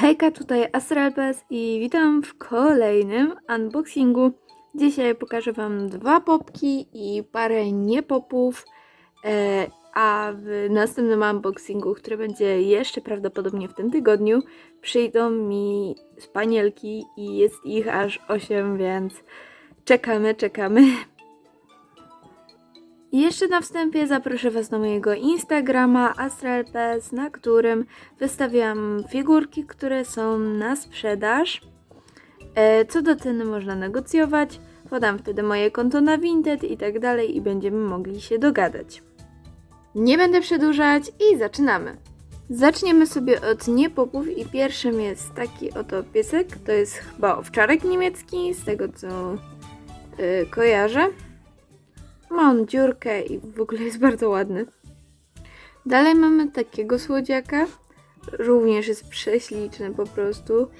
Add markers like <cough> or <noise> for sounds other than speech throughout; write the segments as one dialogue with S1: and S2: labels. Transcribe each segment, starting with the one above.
S1: Hejka, tutaj Astralpes i witam w kolejnym unboxingu. Dzisiaj pokażę Wam dwa popki i parę niepopów, e, a w następnym unboxingu, który będzie jeszcze prawdopodobnie w tym tygodniu, przyjdą mi spanielki i jest ich aż 8, więc czekamy, czekamy. Jeszcze na wstępie zaproszę Was na mojego Instagrama astralpes, na którym wystawiam figurki, które są na sprzedaż. E, co do ceny można negocjować. Podam wtedy moje konto na Vinted i tak dalej i będziemy mogli się dogadać. Nie będę przedłużać i zaczynamy. Zaczniemy sobie od niepopów i pierwszym jest taki oto piesek. To jest chyba owczarek niemiecki, z tego co y, kojarzę. Ma on dziurkę i w ogóle jest bardzo ładny. Dalej mamy takiego słodziaka. Również jest prześliczny po prostu.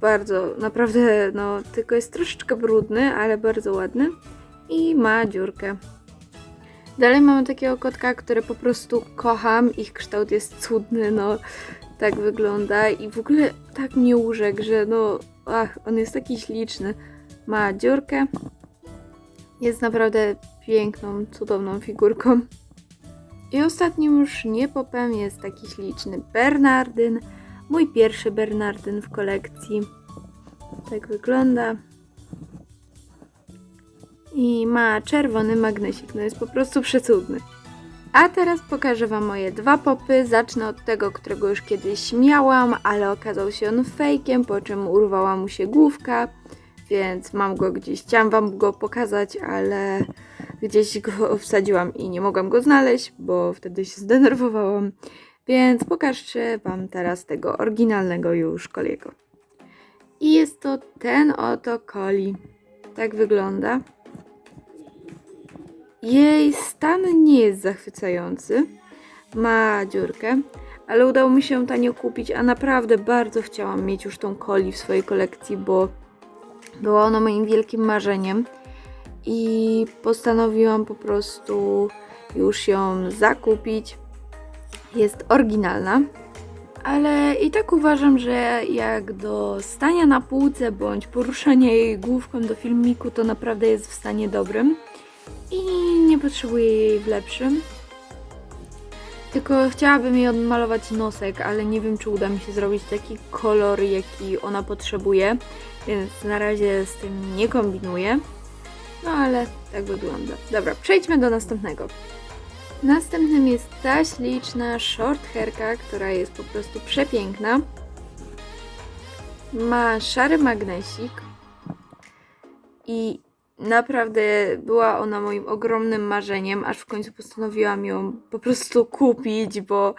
S1: Bardzo, naprawdę, no, tylko jest troszeczkę brudny, ale bardzo ładny. I ma dziurkę. Dalej mamy takiego kotka, który po prostu kocham. Ich kształt jest cudny, no. Tak wygląda i w ogóle tak mnie urzekł, że no, ach, on jest taki śliczny. Ma dziurkę. Jest naprawdę piękną, cudowną figurką. I ostatnim już niepopem jest taki śliczny Bernardyn. Mój pierwszy Bernardyn w kolekcji. Tak wygląda. I ma czerwony magnesik. No jest po prostu przecudny. A teraz pokażę Wam moje dwa popy. Zacznę od tego, którego już kiedyś miałam, ale okazał się on fejkiem, po czym urwała mu się główka, więc mam go gdzieś. Chciałam Wam go pokazać, ale gdzieś go wsadziłam i nie mogłam go znaleźć, bo wtedy się zdenerwowałam. Więc pokażę Wam teraz tego oryginalnego już koliego. I jest to ten oto koli. Tak wygląda. Jej stan nie jest zachwycający. Ma dziurkę, ale udało mi się tanio kupić, a naprawdę bardzo chciałam mieć już tą coli w swojej kolekcji, bo była ona moim wielkim marzeniem i postanowiłam po prostu już ją zakupić. Jest oryginalna, ale i tak uważam, że jak do stania na półce bądź poruszania jej główką do filmiku, to naprawdę jest w stanie dobrym i nie potrzebuję jej w lepszym. Tylko chciałabym jej odmalować nosek, ale nie wiem, czy uda mi się zrobić taki kolor, jaki ona potrzebuje, więc na razie z tym nie kombinuję. No ale tak wygląda. Dobra, przejdźmy do następnego. Następnym jest ta śliczna short hairka, która jest po prostu przepiękna. Ma szary magnesik i naprawdę była ona moim ogromnym marzeniem, aż w końcu postanowiłam ją po prostu kupić, bo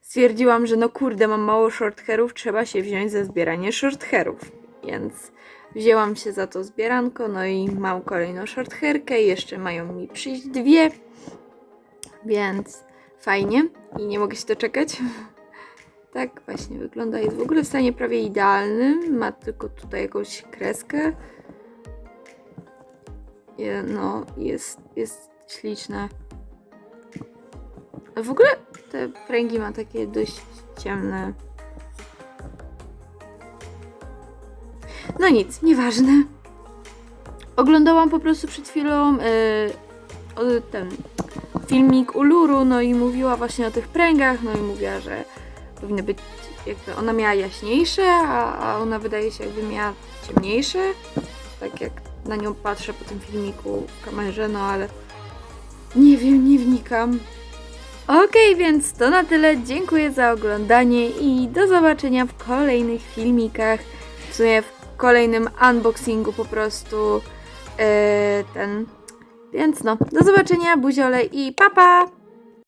S1: stwierdziłam, że no kurde, mam mało short hairów, trzeba się wziąć za zbieranie short hairów. Więc wzięłam się za to zbieranko, no i mam kolejną short hairkę, jeszcze mają mi przyjść dwie, więc fajnie i nie mogę się doczekać. <laughs> Tak właśnie wygląda. Jest w ogóle w stanie prawie idealnym. Ma tylko tutaj jakąś kreskę. No, jest, jest śliczne. A w ogóle te pręgi ma takie dość ciemne. No nic, nieważne. Oglądałam po prostu przed chwilą yy, ten filmik Uluru, no i mówiła właśnie o tych pręgach, no i mówiła, że powinny być jakby ona miała jaśniejsze, a, a ona wydaje się jakby miała ciemniejsze. Tak jak na nią patrzę po tym filmiku w kamerze, no ale nie wiem, nie wnikam. Okej, więc to na tyle. Dziękuję za oglądanie i do zobaczenia w kolejnych filmikach. Sumie w kolejnym unboxingu po prostu yy, ten. Więc no, do zobaczenia, buziole i papa! Pa!